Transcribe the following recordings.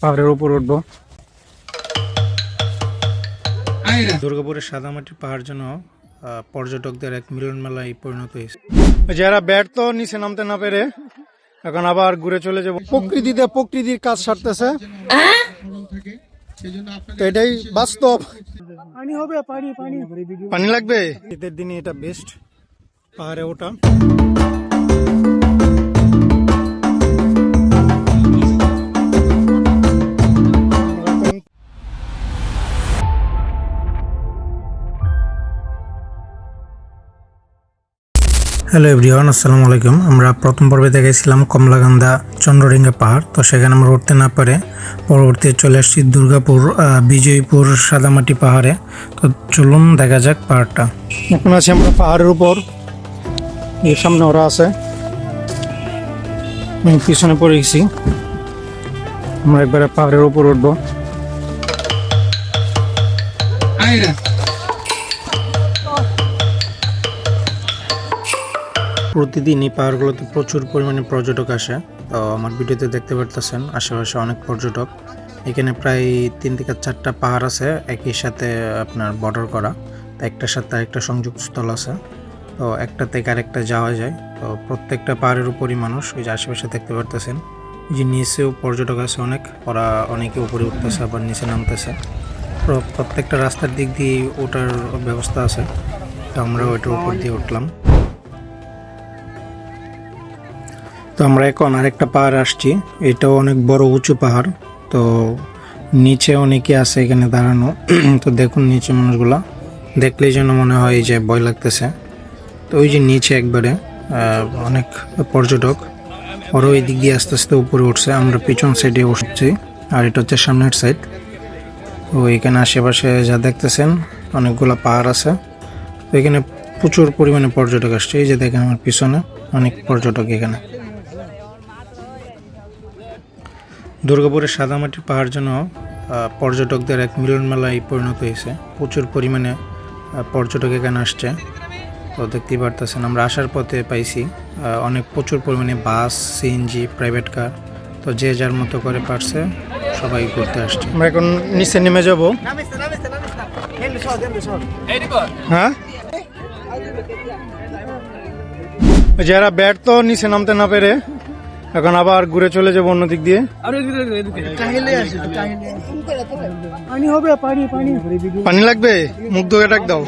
পাহাড়ের উপর উঠবো। দুর্গাপুরের সাদামাটির পাহাড় যেন আহ, পর্যটকদের এক মিলন মেলায় পরিণত হয়েছে। যারা ব্যর্থ নিচে নামতে না পেরে এখন আবার ঘুরে চলে যাব। প্রকৃতিতে প্রকৃতির কাজ সারতেছে। তো এটাই বাস্তব। পানি হবে পানি পানি। পানি লাগবে? শীতের দিনে এটা বেস্ট পাহাড়ে ওঠা। হ্যালো এভরিওয়ান আসসালামু আলাইকুম। আমরা প্রথম পর্বে দেখেছিলাম কমলাকান্দা চন্দ্রডিঙ্গা পাহাড়। তো সেখানে আমরা উঠতে না পারে পরবর্তী চলে আসছি দুর্গাপুর বিজয়পুর সাদামাটি পাহাড়ে। তো চলুন দেখা যাক পাহাড়টা। এখন আছি আমরা পাহাড়ের উপর। এর সামনে ওরা আছে। আমি পিছনে পড়ে গেছি। আমরা একবারে পাহাড়ের উপর উঠবো। আয়রা প্রতিদিন এই পাহাড়গুলোতে প্রচুর পরিমাণে পর্যটক আসে। তো আমার ভিডিওতে দেখতে পারতেছেন, আশেপাশে অনেক পর্যটক। এখানে প্রায় তিন থেকে চারটা পাহাড় আছে, একই সাথে আপনার বর্ডার করা। তো একটার সাথে আরেকটা সংযোগ স্থল আছে। তো একটা থেকে আরেকটা যাওয়া যায়। তো প্রত্যেকটা পাহাড়ের উপরই মানুষ, ওই যে আশেপাশে দেখতে পারতেছেন, যে নিচেও পর্যটক আছে অনেক। ওরা অনেকে উপরে উঠতেছে, আবার নিচে নামতেছে। প্রত্যেকটা রাস্তার দিক দিয়ে ওঠার ব্যবস্থা আছে। তো আমরা ওইটার উপর দিয়ে উঠলাম। তো আমরা এখন আরেকটা পাহাড় আসছি। এটাও অনেক বড় উঁচু পাহাড়। তো নিচে অনেকে আছে এখানে দাঁড়ানো। তো দেখুন নিচে মানুষগুলা। দেখলেই যেন মনে হয় যে ভয় লাগতেছে। তো ওই যে নিচে একবারে অনেক পর্যটক। ওরা ওই দিক দিয়ে আস্তে আস্তে উপরে উঠছে। আমরা পিছন সাইডে উঠছি আর এটা হচ্ছে সামনের সাইড তো এখানে আশেপাশে যা দেখতেছেন, অনেকগুলা পাহাড় আছে। তো এখানে প্রচুর পরিমাণে পর্যটক আসছে। এই যে দেখেন আমার পিছনে অনেক পর্যটক এখানে। দুর্গাপুরের সাদামাটির পাহাড় যেন পর্যটকদের এক মিলন মেলায় পরিণত হয়েছে। প্রচুর পরিমাণে পর্যটক এখানে আসছে। তো দেখতেই পারতেছেন, আমরা আসার পথে পাইছি অনেক প্রচুর পরিমাণে বাস সিএনজি প্রাইভেট কার তো যে যার মতো করে পারছে, সবাই ঘুরতে আসছে। আমরা এখন নিচে নেমে যাব। হ্যাঁ? যারা ব্যর্থ, নিচে নামতে না পেরে এখন আবার ঘুরে চলে যাব অন্য দিক দিয়ে। পানি হবে পানি পানি। পানি লাগবে? মুখ ধুয়ে ডাক দাও।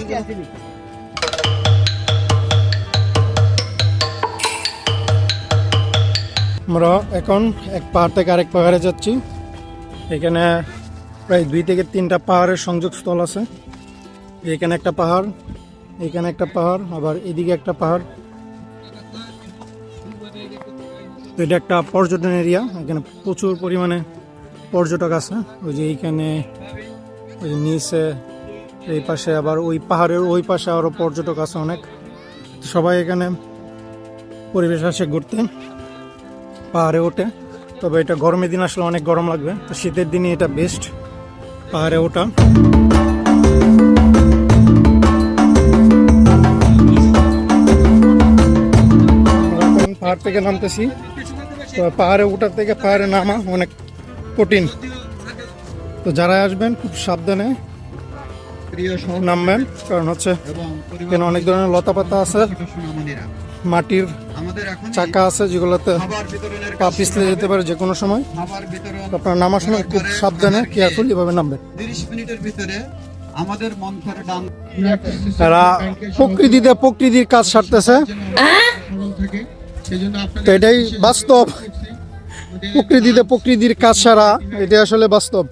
আমরা এখন এক পাহাড় থেকে আরেক পাহাড়ে যাচ্ছি। এখানে প্রায় দুই থেকে তিনটা পাহাড়ের সংযোগস্থল আছে। এখানে একটা পাহাড় এখানে একটা পাহাড় আবার এদিকে একটা পাহাড়। তো এটা একটা পর্যটন এরিয়া, এখানে প্রচুর পরিমাণে পর্যটক আছে। ওই যে এইখানে, ওই নিচে, এই পাশে আবার ওই পাহাড়ের ওই পাশে আরও পর্যটক আছে অনেক। সবাই এখানে পরিবেশ আসে ঘুরতে, পাহাড়ে ওঠে। তবে এটা গরমের দিন আসলে অনেক গরম লাগবে। তো শীতের দিনে এটা বেস্ট পাহাড়ে ওঠা। পাহাড় থেকে নামতেছি। পাহাড়ে ওঠার থেকে পাহাড়ে নামা অনেক কঠিন। তো যারা আসবেন খুব সাবধানে নামবেন কারণ হচ্ছে এখানে অনেক ধরনের লতা পাতা আছে মাটির চাকা আছে যেগুলোতে পা পিছলে যেতে পারে যে কোনো সময়। আপনার নামার সময় খুব সাবধানে কেয়ারফুল এভাবে নামবেন। 30 মিনিটের ভিতরে আমাদের মন্থর ডান তারা প্রকৃতিতে প্রকৃতির কাজ সারতেছে। তো এটাই বাস্তব। প্রকৃতিতে প্রকৃতির কাজ সারা এটা আসলে বাস্তব।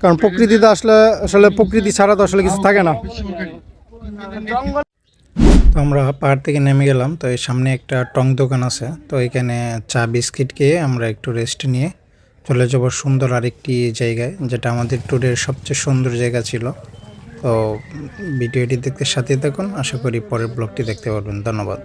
কারণ প্রকৃতিতে আসলে আসলে প্রকৃতি ছাড়া তো আসলে কিছু থাকে না। তো আমরা পাহাড় থেকে নেমে গেলাম তো এই সামনে একটা টং দোকান আছে তো এখানে চা বিস্কিট খেয়ে আমরা একটু রেস্ট নিয়ে চলে যাব সুন্দর আরেকটি জায়গায় যেটা আমাদের ট্যুরের সবচেয়ে সুন্দর জায়গা ছিল। তো ভিডিওটি দেখতে সাথে থাকুন আশা করি পরের ব্লগটি দেখতে পারবেন। ধন্যবাদ।